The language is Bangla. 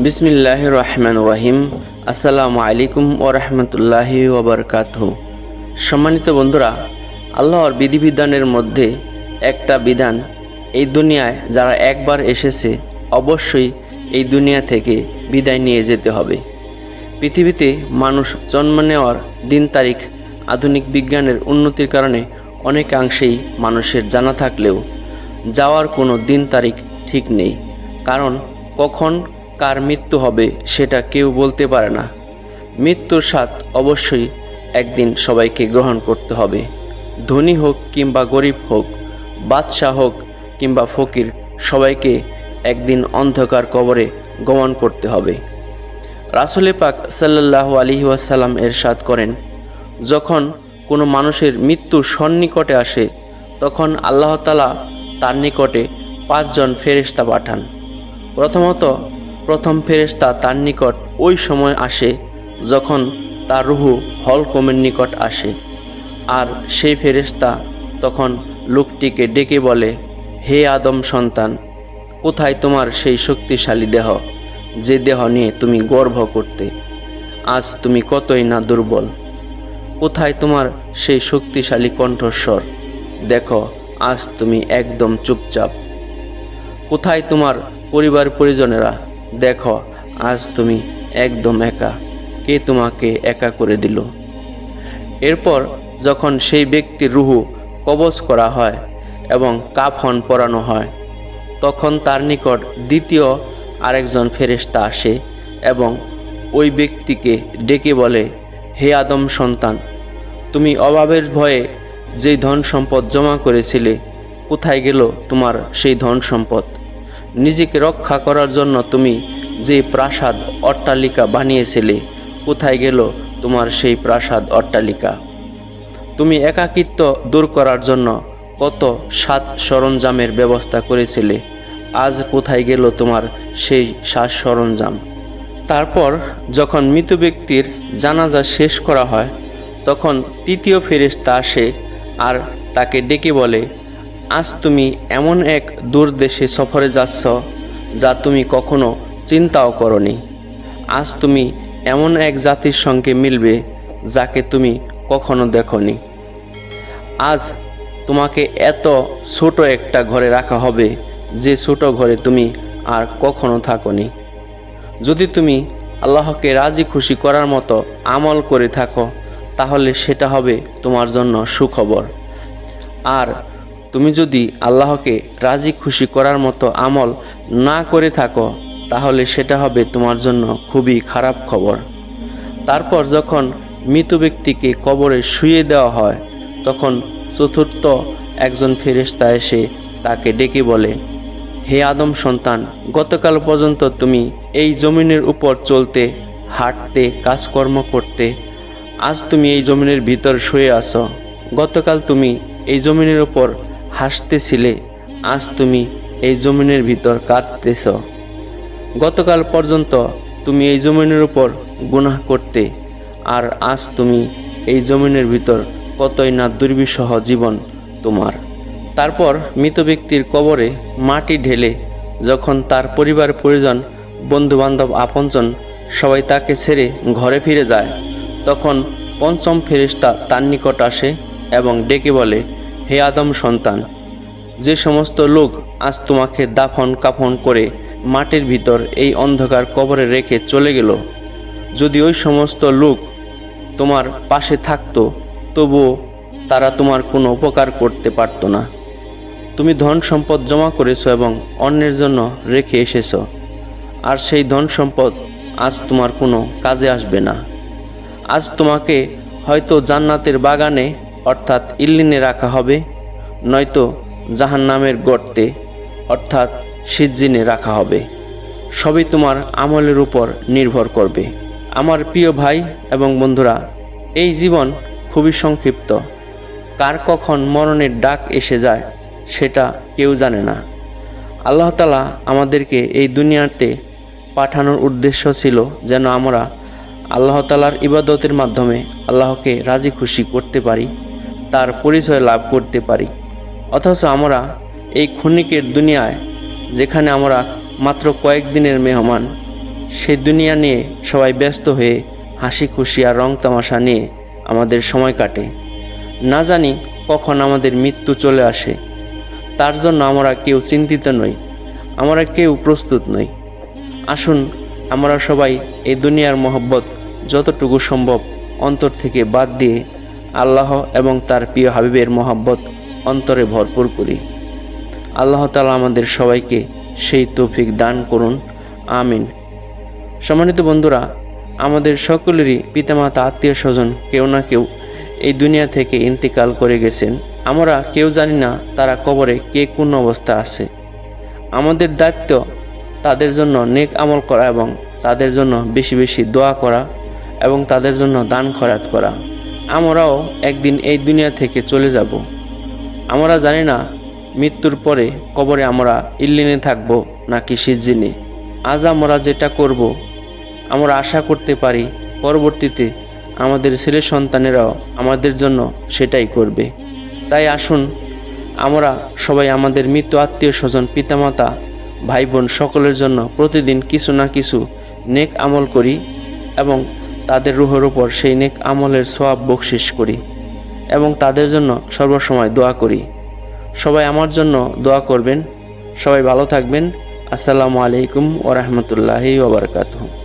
বিসমিল্লাহ রহমান রহিম আসসালামু আলাইকুম ও রহমতুল্লাহি ওবরকাত সম্মানিত বন্ধুরা, আল্লাহর বিধিবিধানের মধ্যে একটা বিধান এই দুনিয়ায় যারা একবার এসেছে, অবশ্যই এই দুনিয়া থেকে বিদায় নিয়ে যেতে হবে। পৃথিবীতে মানুষ জন্ম নেওয়ার দিন তারিখ আধুনিক বিজ্ঞানের উন্নতির কারণে অনেকাংশেই মানুষের জানা থাকলেও যাওয়ার কোনো দিন তারিখ ঠিক নেই। কারণ কখন কার মৃত্যু হবে সেটা কেউ বলতে পারে না। মৃত্যুর স্বাদ অবশ্যই একদিন সবাইকে গ্রহণ করতে হবে। ধনী হোক কিংবা গরিব হোক, বাদশাহ হোক কিংবা ফকির, সবাইকে একদিন অন্ধকার কবরে গমন করতে হবে। রাসুলে পাক সাল্লাহ আলহি ওয়াসাল্লাম এরশাদ করেন, যখন কোনো মানুষের মৃত্যু সন্নিকটে আসে, তখন আল্লাহ তালা তার নিকটে পাঁচজন ফেরেশতা পাঠান। প্রথমত প্রথম ফেরেশতা তার নিকট ওই সময় আসে যখন তার রুহু হলকমের নিকট আসে। আর সেই ফেরেশতা তখন লোকটিকে ডেকে বলে, হে আদম সন্তান, কোথায় তোমার সেই শক্তিশালী দেহ, যে দেহ নিয়ে তুমি গর্ব করতে? আজ তুমি কতই না দুর্বল। কোথায় তোমার সেই শক্তিশালী কণ্ঠস্বর? দেখো, আজ তুমি একদম চুপচাপ। কোথায় তোমার পরিবার পরিজনেরা দেখো, আজ তুমি একদম একা। কে তোমাকে একা করে দিল? এরপর যখন সেই ব্যক্তির রুহু কবজ করা হয় এবং কাফন পরানো হয়, তখন তার নিকট দ্বিতীয় আরেকজন ফেরেশতা আসে এবং ওই ব্যক্তিকে ডেকে বলে, হে আদম সন্তান, তুমি অভাবের ভয়ে যেই ধন সম্পদ জমা করেছিলে, কোথায় গেল তোমার সেই ধন সম্পদ নিজেকে রক্ষা করার জন্য তুমি যে প্রাসাদ অট্টালিকা বানিয়েছিলে, কোথায় গেল তোমার সেই প্রাসাদ অট্টালিকা? তুমি একাকিত্ব দূর করার জন্য কত সাজ সরঞ্জামের ব্যবস্থা করেছিলে, আজ কোথায় গেল তোমার সেই সাজ সরঞ্জাম? তারপর যখন মৃত ব্যক্তির জানাজা শেষ করা হয়, তখন তৃতীয় ফেরেশতা আসে আর তাকে ডেকে বলে আজ তুমি এমন এক দূর দেশে সফরে যাচ্ছ যা তুমি কখনো চিন্তাও করনি। আজ তুমি এমন এক জাতির সঙ্গে মিলবে যাকে তুমি কখনো দেখনি। আজ তোমাকে এত ছোট একটা ঘরে রাখা হবে যে ছোট ঘরে তুমি আর কখনো থাকনি। যদি তুমি আল্লাহকে রাজি খুশি করার মতো আমল করে থাকো, তাহলে সেটা হবে তোমার জন্য সুখবর। আর তুমি যদি আল্লাহকে রাজি খুশি করার মতো আমল না করে থাকো, তাহলে সেটা হবে তোমার জন্য খুবই খারাপ খবর। তারপর যখন মৃত ব্যক্তিকে কবরে শুয়ে দেওয়া হয়, তখন চতুর্থ একজন ফেরেশতা এসে তাকে ডেকে বলে, হে আদম সন্তান, গতকাল পর্যন্ত তুমি এই জমিনের উপর চলতে, হাঁটতে, কাজকর্ম করতে, আজ তুমি এই জমিনের ভিতর শুয়ে আসো গতকাল তুমি এই জমিনের উপর হাসতেছিলে, আজ তুমি এই জমিনের ভিতর কাঁদতেছ। গতকাল পর্যন্ত তুমি এই জমিনের উপর গুনাহ করতে, আর আজ তুমি এই জমিনের ভিতর কতই না দুর্বিষহ জীবন তোমার। তারপর মৃত ব্যক্তির কবরে মাটি ঢেলে, যখন তার পরিবার পরিজন, বন্ধুবান্ধব, আপনজন সবাই তাকে ছেড়ে ঘরে ফিরে যায়, তখন পঞ্চম ফেরিস্তা তার নিকট আসে এবং ডেকে বলে হে আদম সন্তান, যে সমস্ত লোক আজ তোমাকে দাফন কাফন করে মাটির ভিতর এই অন্ধকার কবরে রেখে চলে গেল, যদি ওই সমস্ত লোক তোমার পাশে থাকতো, তবুও তারা তোমার কোনো উপকার করতে পারতো না। তুমি ধন সম্পদ জমা করেছ এবং অন্যের জন্য রেখে এসেছ, আর সেই ধন সম্পদ আজ তোমার কোনো কাজে আসবে না। আজ তোমাকে হয়তো জান্নাতের বাগানে অর্থাৎ ইল্লিনে রাখা হবে, নয়তো জাহান্নামের গর্তে, অর্থাৎ সিজ্জিনে রাখা হবে। সবই তোমার আমলের উপর নির্ভর করবে। আমার প্রিয় ভাই এবং বন্ধুরা, এই জীবন খুবই সংক্ষিপ্ত। কার কখন মরণের ডাক এসে যায়, সেটা কেউ জানে না। আল্লাহ তালা আমাদেরকে এই দুনিয়াতে পাঠানোর উদ্দেশ্য ছিল যেন আমরা আল্লাহ তালার ইবাদতের মাধ্যমে আল্লাহকে রাজি খুশি করতে পারি। তার পরিচয় লাভ করতে পারি। অথচ আমরা এই ক্ষণিকের দুনিয়ায়, যেখানে আমরা মাত্র কয়েকদিনের মেহমান সেই দুনিয়া নিয়ে সবাই ব্যস্ত হয়ে হাসি খুশি আর রং তামাশা নিয়ে আমাদের সময় কাটে। না জানি কখন আমাদের মৃত্যু চলে আসে। তার জন্য আমরা কেউ চিন্তিত নই, আমরা কেউ প্রস্তুত নই। আসুন, আমরা সবাই এই দুনিয়ার মহব্বত যতটুকু সম্ভব অন্তর থেকে বাদ দিয়ে আল্লাহ এবং তার প্রিয় হাবিবের মহাব্বত অন্তরে ভরপুর করি। আল্লাহ তালা আমাদের সবাইকে সেই তৌফিক দান করুন। আমিন। সম্মানিত বন্ধুরা, আমাদের সকলেরই পিতামাতা, আত্মীয় স্বজন কেউ না কেউ এই দুনিয়া থেকে ইন্তেকাল করে গেছেন। আমরা কেউ জানি না তারা কবরে কে কোন অবস্থা আছে। আমাদের দায়িত্ব তাদের জন্য নেক আমল করা এবং তাদের জন্য বেশি বেশি দোয়া করা এবং তাদের জন্য দান খরাত করা। আমরাও একদিন এই দুনিয়া থেকে চলে যাব। আমরা জানি না মৃত্যুর পরে কবরে আমরা ইল্লিনে থাকব নাকি সিজিনে আজ আমরা যেটা করব, আমরা আশা করতে পারি পরবর্তীতে আমাদের ছেলে সন্তানেরাও আমাদের জন্য সেটাই করবে। তাই আসুন, আমরা সবাই আমাদের মৃত আত্মীয় স্বজন, পিতামাতা ভাই বোন সকলের জন্য প্রতিদিন কিছু না কিছু নেক আমল করি এবং তাদের রুহের উপর সেই নেক আমলের সোয়াব বকশিস করি এবং তাদের জন্য সর্বসময় দোয়া করি। সবাই আমার জন্য দোয়া করবেন। সবাই ভালো থাকবেন। আসসালামু আলাইকুম ওরহমতুল্লাহি ওবরকাতুহ